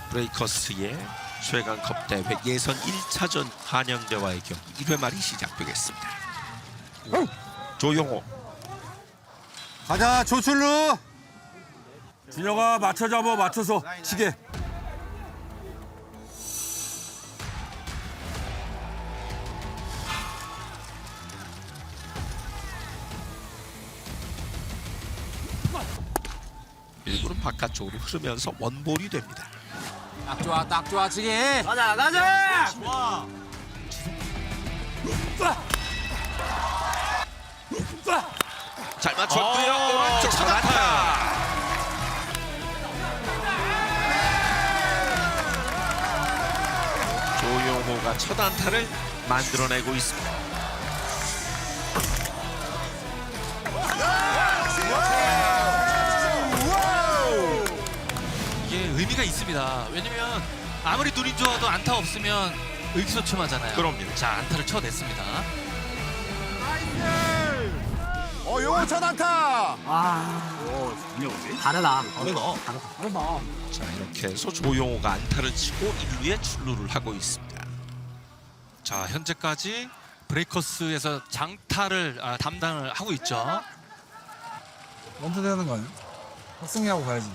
브레이커스의 최강컵 대회 예선 1차전 한영대와의 경기. 1회 말이 시작되겠습니다. 조용호. 가자 조출루! 준혁아 맞춰 잡아 맞춰서 치게. 일부는 바깥쪽으로 흐르면서 원볼이 됩니다. 딱 좋아 딱 좋아 치기 가자 가자 잘 맞췄고요. 오른쪽 사단타. 조용호가 첫 안타를 만들어내고 있습니다. 의미가 있습니다. 왜냐면 아무리 눈이 좋아도 안타 없으면 의기소침하잖아요. 그럼요. 자 안타를 쳐냈습니다. 어 용호 첫 안타 다르다 자 이렇게 해서 조용호가 안타를 치고 1루에 출루를 하고 있습니다. 자 현재까지 브레이커스에서 장타를 아, 담당을 하고 있죠. 런트 되는 거 아니야? 학생이하고 가야지.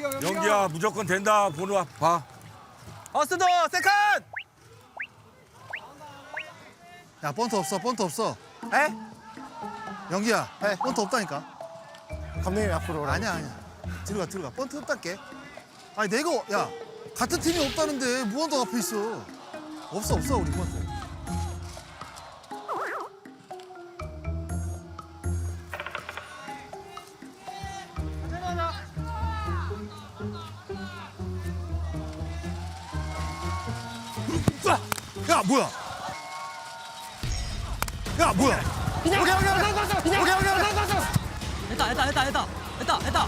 연기야 무조건 된다. 보러 봐. 어스도 세컨! 야 번트 없어 번트 없어. 에? 영기야 번트 없다니까. 감독님 앞으로 오라 아니야 아니야. 들어가 들어가. 번트 없다께 아니 내가 야 같은 팀이 없다는데 무언도 앞에 있어. 없어 없어 우리 번트 야 뭐야? 야 뭐야? 오케이 오케이 오케이. 오케이 오케이 오케이. 했다 했다 했다 했다. 했다 했다.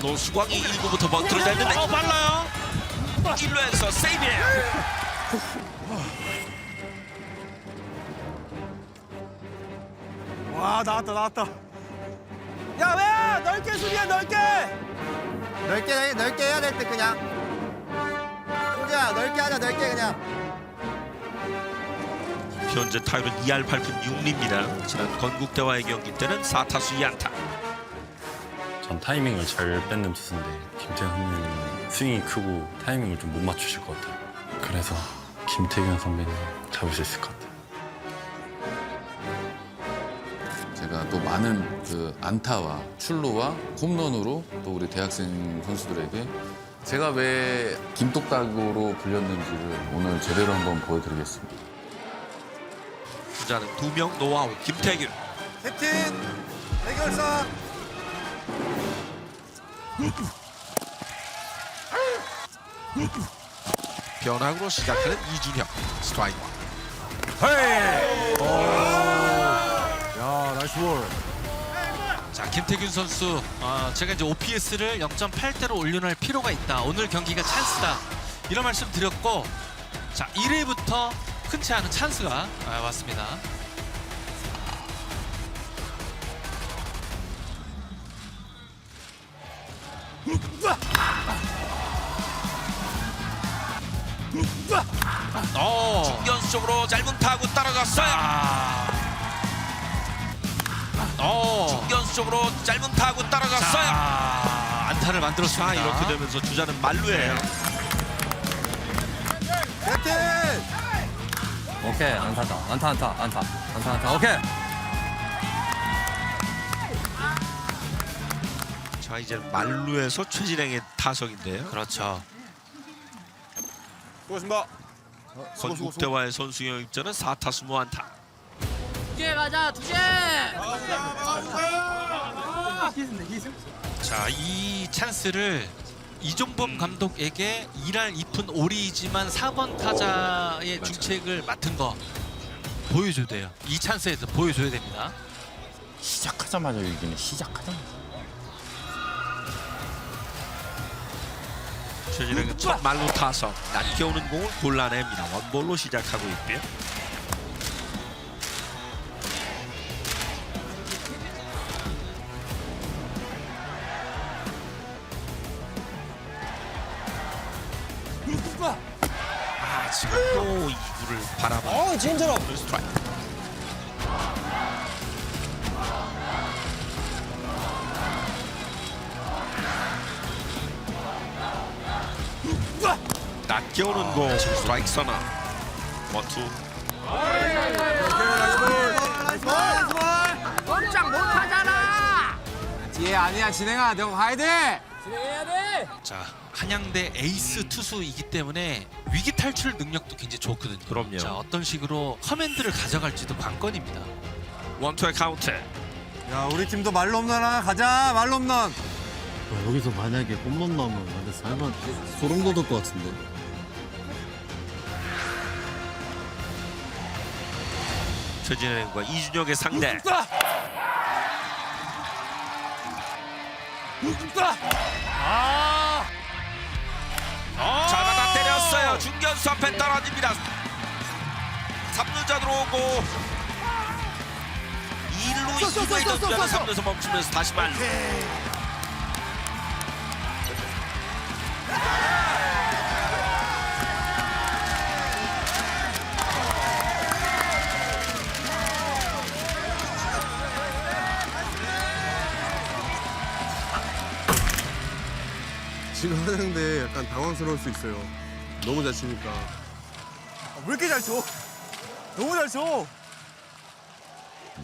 노수광이 1구부터 번트를 냈는데. 어 빨라요. 1루에서 세이브. 와 나왔다 나왔다. 야 왜? 넓게 수비야 넓게! 넓게 넓게 해야 될 때 그냥 수비야 넓게 하자 넓게 그냥 현재 타율은 2할 8푼 6리입니다. 지난 건국대와의 경기 때는 4타수 2안타. 전 타이밍을 잘 뺏는 투수인데 김태현 선배님 스윙이 크고 타이밍을 좀 못 맞추실 것 같아요. 그래서 김태균 선배님 잡을 수 있을 것 같아요. 제가 또 많은 그 안타와 출루와 홈런으로 또 우리 대학생 선수들에게 제가 왜 김똑딱으로 불렸는지를 오늘 제대로 한번 보여드리겠습니다. 주자는 2명 노아웃 김태균. 캡틴 해결사 변화구로 시작하는 이준혁 스트라이크. 야 나이스 볼자 김태균 선수 어, 제가 이제 OPS를 0.8대로 올려놓을 필요가 있다. 오늘 경기가 찬스다. 이런 말씀 드렸고 자 1회부터 흔치 않은 찬스가 아, 왔습니다. 어. 중견수 쪽으로 짧은 타구 따라갔어요. 어. 중견수 쪽으로 짧은 타구 따라갔어요. 자, 안타를 만들었습니다. 자 이렇게 되면서 주자는 만루예요. 캡틴 오케이 안타다 안타 안타 안타 안타 안타 오케이 자 이제 만루에서 최진행의 타석인데요. 그렇죠. 수고하십니다 건국대와의 선수형 입장은 4타수 무안타. 두개 가자 두개 자, 이 찬스를 이종범 감독에게 2할 2푼 오리지만 4번 타자의 중책을 맡은 거 보여줘야 돼요. 이 찬스에서 보여줘야 됩니다. 시작하자마자 이기네. 시작하자마자. 최진행은 첫 말루 타석 낮게 오는 공을 골라냅니다. 원볼로 시작하고 있고요. 지금 또 2구를 바라보는 어, 진짜로 스트라이크. 낮게 오는 공 스트라이크 선언 원투. 뒤에 아니야 진행아. 내가 가야 돼. 자 한양대 에이스 투수이기 때문에 위기 탈출 능력도 굉장히 좋거든요. 그럼요. 자 어떤 식으로 커맨드를 가져갈지도 관건입니다. 원투의 카운트 야 우리 팀도 말로 없나 가자 말로 없나 여기서 만약에 홈런 나오면 근데 살만 소름 돋을 것 같은데. 최진현과 이준혁의 상대 잘 받아 때렸어요 중견수 앞에 떨어집니다. 3루자 들어오고 1루 2루에 던져는 3루에서 멈추면서 다시 말루. 지금 하는데 약간 당황스러울 수 있어요. 너무 잘 치니까. 왜 이렇게 잘 쳐? 너무 잘 쳐.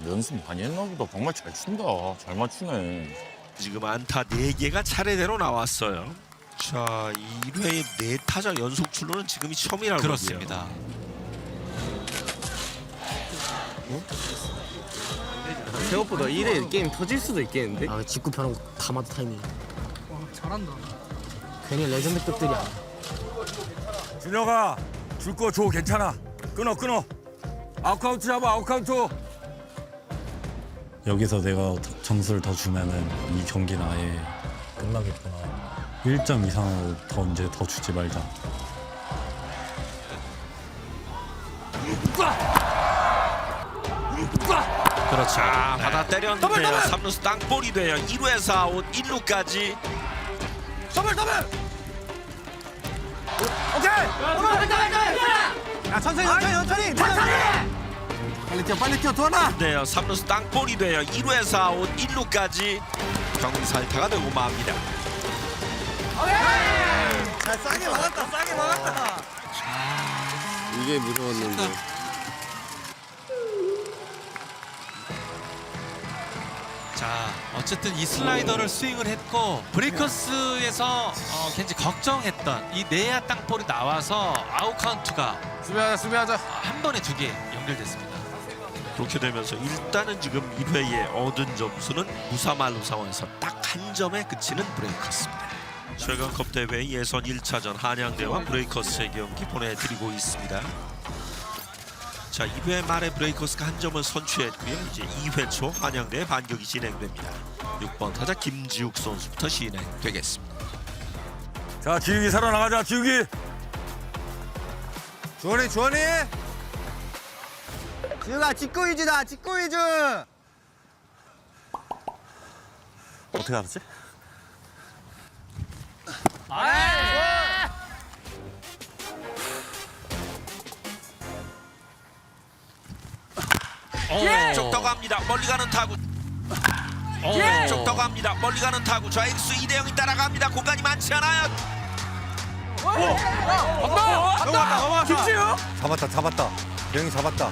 연습 많이 했나 보다. 정말 잘 친다. 잘 맞추네. 지금 안타 4개가 차례대로 나왔어요 자 1회에 4타자 연속 출루는 지금이 처음이라고 그렇습니다. 생각보다 1회 게임 터질 수도 있겠는데? 아 직구 펴는 다 맞아 타이밍 와 잘한다. 괜히 레전드급들이 아니야 준혁아 줄 거 줘 괜찮아. 끊어 끊어. 아웃카운트 잡아 아웃카운트. 여기서 내가 점수를 더 주면은 이 경기는 아예 끝나겠구나. 1점 이상으로 더 이제 더 주지 말자. 그렇죠. 아, 받아 때렸는데요 3루수 땅볼이 돼요. 1루에서 아웃 1루까지 야 천천히 천천히 천천히. 빨리 뛰어 빨리 뛰어 도하나. 네요 3루수 땅볼이 돼요 1루에서 아웃 1루까지 경기 살타가 되고 맙니다 야 싸게 막았다 싸게 막았다. 이게 무서웠는데. 자 어쨌든 이 슬라이더를 스윙을 했고 브레이커스에서 어, 굉장히 걱정했던 이 내야 땅볼이 나와서 아웃 카운트가 수비하자 수비하자. 한 번에 두 개 연결됐습니다. 그렇게 되면서 일단은 지금 1회에 얻은 점수는 무사말로 상황에서 딱 한 점에 그치는 브레이커스입니다. 최강컵 대회 예선 1차전 한양대와 브레이커스의 경기 보내드리고 있습니다 자 2회 말에 브레이커스가 한 점을 선취했고요 이제 2회 초 한양대의 반격이 진행됩니다 6번 타자 김지욱 선수부터 진행되겠습니다 자 지욱이 살아나가자 지욱이 주원이 주원이. 지우가 직구 위주다 직구 위주. 어떻게 알았지? 쪽 떠갑니다. 멀리 가는 타구. 쪽 떠갑니다. 멀리 가는 타구. 좌익수 이대영이 따라갑니다. 공간이 많지 않아요. 잡았다 잡았다. 대영이 잡았다.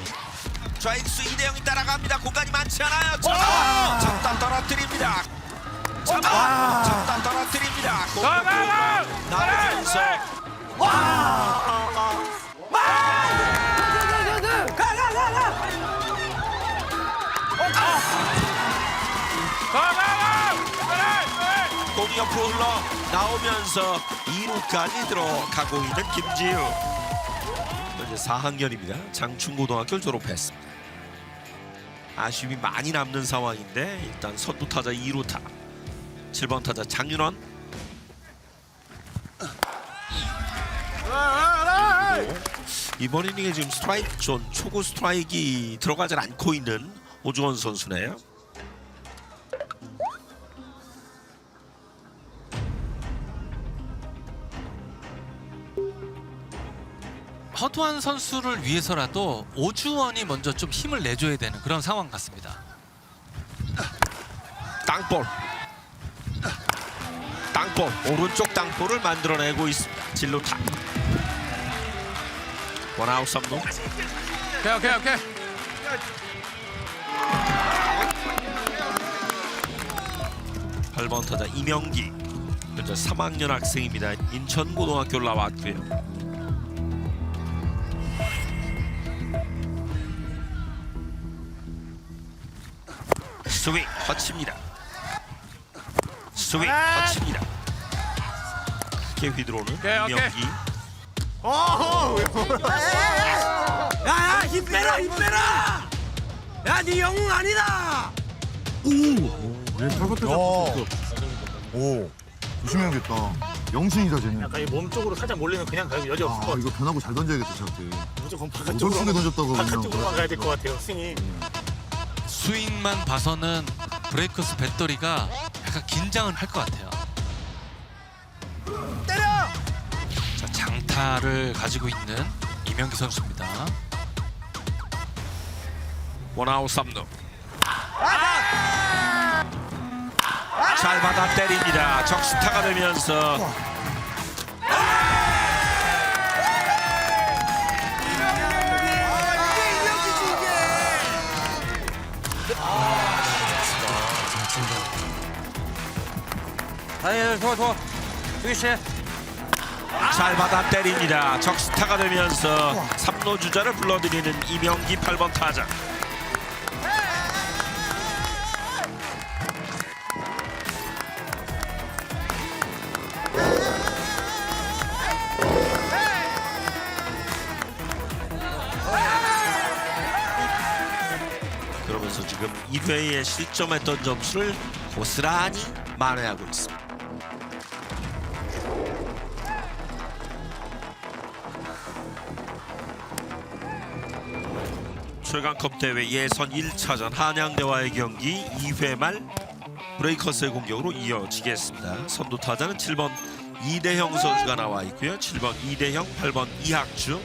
좌익수 이대영이 따라갑니다. 공간이 많지 않아요. 잡아! 잡다 떨어뜨립니다. 잡아! 잡다 떨어뜨립니다. 공격으로 나오면서. 공 흘러 나오면서 2루까지 들어가고 있는 김지우. 현재 4학년입니다. 장충고등학교를 졸업했습니다. 아쉬움이 많이 남는 상황인데 일단 선두 타자 2루타 7번 타자 장윤원 이번 이닝에 지금 스트라이크 존 초구 스트라이크가 들어가질 않고 있는 오주원 선수네요. 허두한 선수를 위해서라도 오주원이 먼저 좀 힘을 내줘야 되는 그런 상황 같습니다. 땅볼. 땅볼 오른쪽 땅볼을 만들어내고 있습니다. 진로타. 원아웃 3루. 오케이 오케이 오케이. 팔번 타자 이명기 현재 3학년 학생입니다. 인천고등학교를 나왔고요. 스윙 허칩니다. 스윙 허칩니다. 크게 휘두르는 오케이, 오케이. 야야 힘 빼라 힘 빼라 야 네 영웅 아니다 오 조심해야겠다. 영신이다 쟤는. 약간 몸 쪽으로 살짝 몰리면 그냥 가요. 여지 없을 것 아 같아요. 이거 변하고 잘 던져야겠다 저한테. 무조건 바깥쪽으로 수게 던졌다고 바깥쪽으로만 그냥. 가야 될 것 같아요. 스윙이. 스윙만 봐서는 브레이커스 배터리가 약간 긴장을 할 것 같아요. 때려! 자, 장타를 가지고 있는 이명기 선수입니다. 원아웃 3루. 잘 받아 때립니다. 적시타가 되면서 아니 좋아 좋아. 수기 씨. 잘 받아 때립니다. 적시타가 되면서 3루 주자를 불러들이는 이명기 8번 타자. 그러면서 지금 1회에 실점했던 점수를 고스란히 만회하고 있습니다. 최강컵 대회 예선 1차전 한양대와의 경기 2회 말 브레이커스의 공격으로 이어지겠습니다. 선두 타자는 7번 이대형 선수가 나와 있고요. 7번 이대형, 8번 이학주,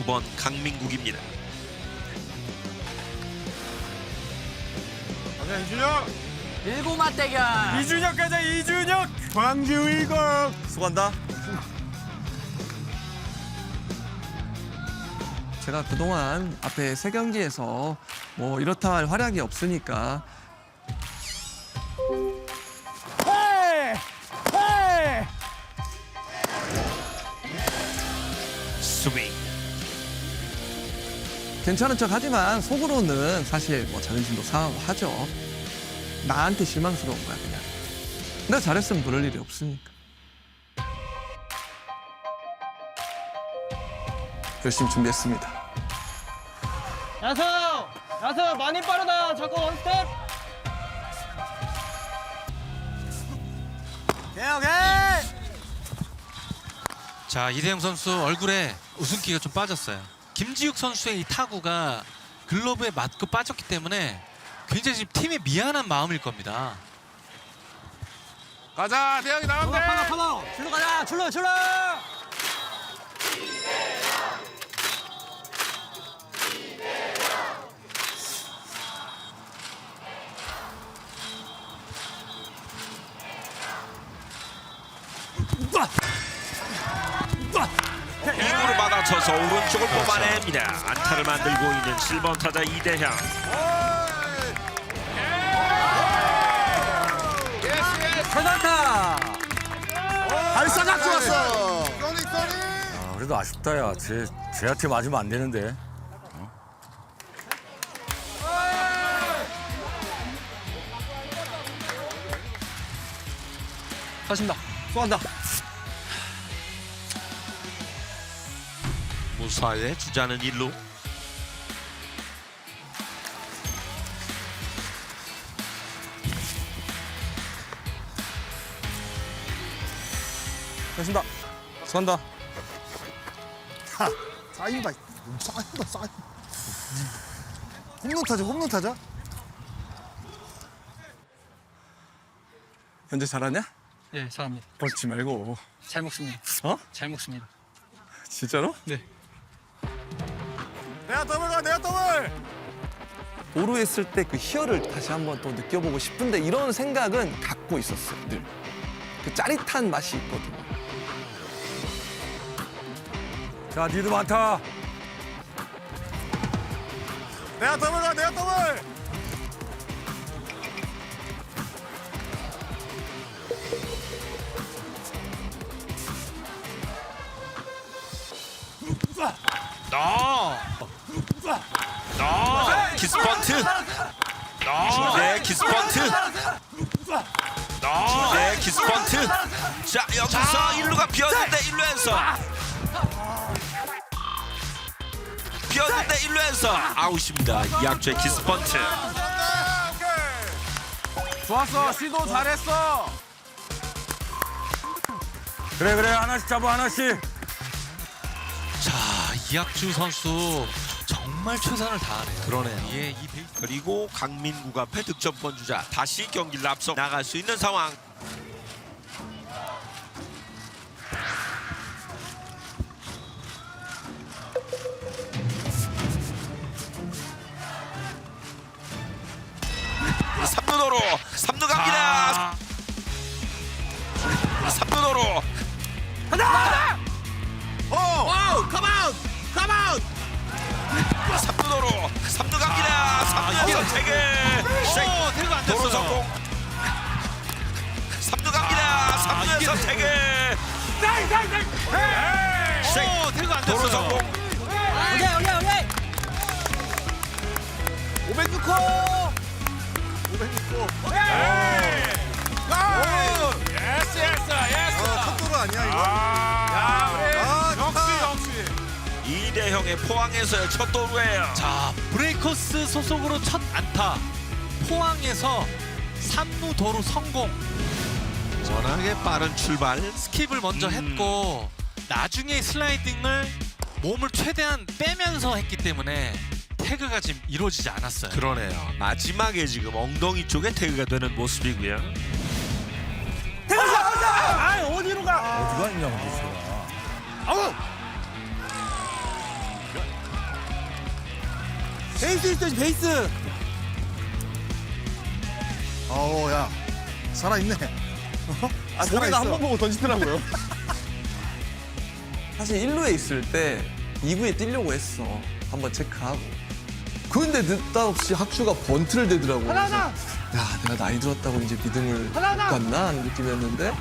9번 강민국입니다. 일곱 맞대결 이준혁 가자 이준혁. 광주 일곱. 수고한다. 제가 그동안 앞에 세 경기에서 뭐 이렇다 할 활약이 없으니까 스윙. 괜찮은 척 하지만 속으로는 사실 뭐 자존심도 상하고 하죠. 나한테 실망스러운 거야 그냥. 내가 잘했으면 그럴 일이 없으니까. 열심히 준비했습니다. 야수 야수 많이 빠르다 자꾸 원스텝 자 이대형 선수 얼굴에 웃음기가 좀 빠졌어요. 김지욱 선수의 이 타구가 글러브에 맞고 빠졌기 때문에 굉장히 지금 팀에 미안한 마음일 겁니다. 가자 대형이 나가면 돼. 파마 파마 출로 가자 출로 출로 받아쳐서 오른쪽을 뽑아냅니다. 안타를 만들고 있는 7번 타자 이대형. 세단타 발사각 좋았어. 아, 그래도 아쉽다 야. 쟤 쟤한테 맞으면 안 되는데. 하신다. 수고한다. 무사의 주자는 1루. 하신다. 수고한다. 쌓인다. 쌓인다 쌓인. 홈런 타자 홈런 타자. 현재 잘하냐? 예, 잘합니다. 벗지 말고. 잘 먹습니다. 어? 잘 먹습니다. 진짜로? 네. 내가 더블 가 내가 더블 오루 했을 때 그 희열을 다시 한번 또 느껴보고 싶은데 이런 생각은 갖고 있었어요. 늘. 그 짜릿한 맛이 있거든요. 자 니도 많다 내가 더블 가 내가 더블 너. 키스펀트. 너. 네, 키스펀트. 너. 네, 키스펀트. 자, 여기서 일루가 비었는데 일루에서. 비었는데 일루에서 아웃입니다. 이학주의 키스펀트. 좋았어 시도 잘했어 그래 그래 하나씩 잡아 하나씩 자 이학주 선수 정말 최선을 다하네요. 그러네요. 예, 이 베이... 그리고 강민국 앞에 득점권 주자 다시 경기를 앞서 나갈 수 있는 상황. 삼루도로 도로 삼루 갑니다. 삼루에서 세개 오, 태그 안 도로 됐어요. 성공. 삼루 갑니다. 삼루에서 이게- 세 개. 오, 태그 안 도로 됐어요. 성공. 오케이 오케이 오케이 506호 506호 예스 예스 예스. 첫 도로 아니야 이거? 야 이대형의 포항에서의 첫 도루예요. 자, 브레이커스 소속으로 첫 안타. 포항에서 3루 도루 성공. 워낙에 빠른 출발. 스킵을 먼저 음. 했고 나중에 슬라이딩을 몸을 최대한 빼면서 했기 때문에 태그가 지금 이루어지지 않았어요. 그러네요. 마지막에 지금 엉덩이 쪽에 태그가 되는 모습이고요. 아 어디로 가? 어디가 있냐 근 베이스 있어야지 베이스 어우 야 살아있네 아 살아있어 한번 보고 던지더라고요 사실 1루에 있을 때 2구에 뛰려고 했어. 한번 체크하고. 근데 느닷없이 학주가 번트를 대더라고. 그래서 야, 내가 나이 들었다고 이제 믿음을 못 갔나 하는 느낌이었는데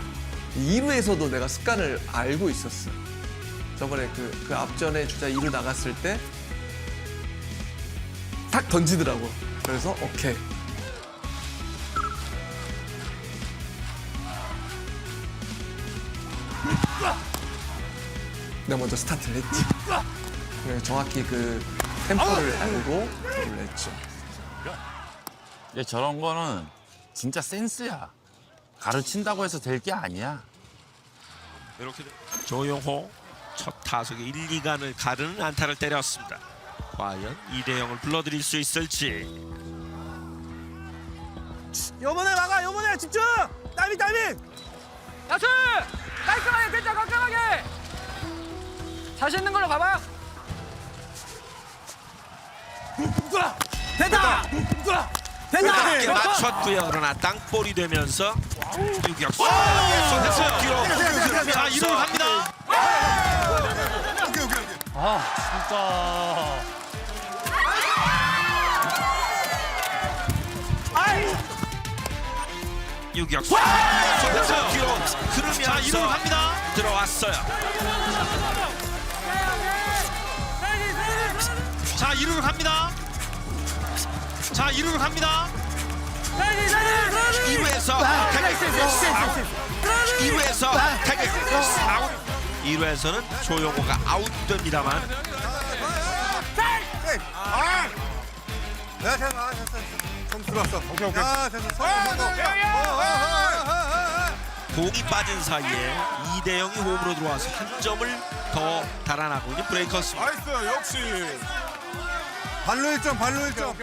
2루에서도 내가 습관을 알고 있었어. 저번에 그, 그 앞전에 주자 2루 나갔을 때 탁 던지더라고. 그래서 오케이. 내가 먼저 스타트를 했지. 그냥 정확히 그 템포를 알고 그걸 했죠. 근데 저런 거는 진짜 센스야. 가르친다고 해서 될 게 아니야. 이렇게 돼- 조용호 첫 타석에 1, 2간을 가르는 안타를 때렸습니다. 과연 이대형을 불러들일 수 있을지. 요번에 막아 요번에! 집중! 타이밍 타이밍 야수! 깔끔하게 괜찮 깔끔하게! 자신 있는 걸로 가봐 됐다! 됐다! 함께 맞췄고요. 그러나 땅볼이 되면서 유격수. 됐어요. 뒤로 자, 2루 갑니다. 유격수 됐어요. 뒤로 자, 2루 흐르면서 갑니다. 들어왔어요. 자, 2루로 갑니다. 자, 2루로 갑니다. 2루에서 타격 2루에서 타격 아웃 2루에서는 조용호가 아웃됩니다만 내 가 됐어 아 됐어 좀 들어왔어. 오케이 오케이. 아 됐어 성공 성공 공이 빠진 사이에 이대영이 홈으로 들어와서 한 점을 더 달아나고 있는 브레이커스. 나이스 역시. 발로 1점 발로 1점